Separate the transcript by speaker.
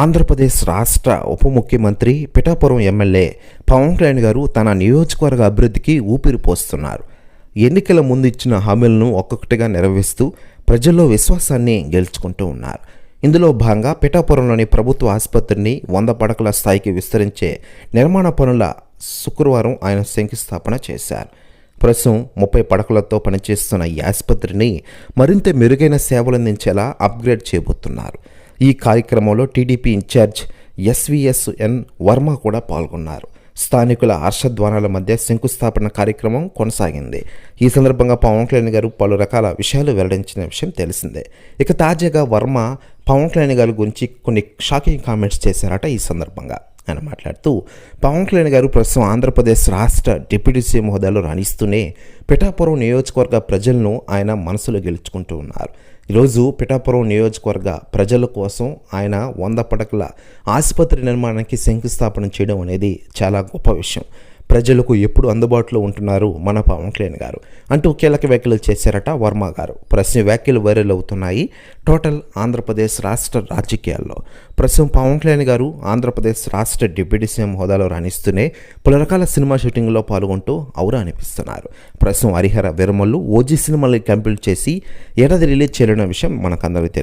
Speaker 1: ఆంధ్రప్రదేశ్ రాష్ట్ర ఉప ముఖ్యమంత్రి పిఠాపురం ఎమ్మెల్యే పవన్ కళ్యాణ్ గారు తన నియోజకవర్గ అభివృద్ధికి ఊపిరి పోస్తున్నారు. ఎన్నికల ముందు ఇచ్చిన హామీలను ఒక్కొక్కటిగా నెరవేరుస్తూ ప్రజల్లో విశ్వాసాన్ని గెలుచుకుంటూ ఉన్నారు. ఇందులో భాగంగా పిఠాపురంలోని ప్రభుత్వ ఆసుపత్రిని వంద పడకల స్థాయికి విస్తరించే నిర్మాణ పనుల శుక్రవారం ఆయన శంకుస్థాపన చేశారు. ప్రస్తుతం ముప్పై పడకలతో పనిచేస్తున్న ఈ ఆసుపత్రిని మరింత మెరుగైన సేవలు అందించేలా అప్గ్రేడ్ చేయబోతున్నారు. ఈ కార్యక్రమంలో టీడీపీ ఇన్ఛార్జ్ ఎస్వీఎస్ఎన్ వర్మ కూడా పాల్గొన్నారు. స్థానికుల హర్షధ్వానాల మధ్య శంకుస్థాపన కార్యక్రమం కొనసాగింది. ఈ సందర్భంగా పవన్ కళ్యాణ్ గారు పలు రకాల విషయాలు వెల్లడించిన విషయం తెలిసిందే. ఇక తాజాగా వర్మ పవన్ కళ్యాణ్ గారి గురించి కొన్ని షాకింగ్ కామెంట్స్ చేశారట ఈ సందర్భంగా. ఆయన మాట్లాడుతూ పవన్ కళ్యాణ్ గారు ప్రస్తుతం ఆంధ్రప్రదేశ్ రాష్ట్ర డిప్యూటీ సీఎం హోదాలో రాణిస్తూనే పిఠాపురం నియోజకవర్గ ప్రజలను ఆయన మనసులో గెలుచుకుంటూ ఉన్నారు. ఈరోజు పిఠాపురం నియోజకవర్గ ప్రజల కోసం ఆయన వంద పడకల ఆసుపత్రి నిర్మాణానికి శంకుస్థాపన చేయడం అనేది చాలా గొప్ప విషయం. ప్రజలకు ఎప్పుడు అందుబాటులో ఉంటున్నారు? మన పవన్ కళ్యాణ్ గారు. అంటూ కీలక వ్యాఖ్యలు చేశారట వర్మ గారు. ప్రశ్న వ్యాఖ్యలు వైరల్ అవుతున్నాయి. టోటల్ ఆంధ్రప్రదేశ్ రాష్ట్ర రాజకీయాల్లో. ప్రస్తుతం పవన్ కళ్యాణ్ గారు ఆంధ్రప్రదేశ్ రాష్ట్ర డిప్యూటీ సీఎం హోదాలో రాణిస్తూనే పలు రకాల సినిమా షూటింగ్లో పాల్గొంటూ ఔరా అనిపిస్తున్నారు. ప్రస్తుతం హరిహర విరమల్లు ఓజీ సినిమాలు కంప్లీట్ చేసి ఏడాది రిలీజ్ చేయడం విషయం మనకందరికీ తెలుసు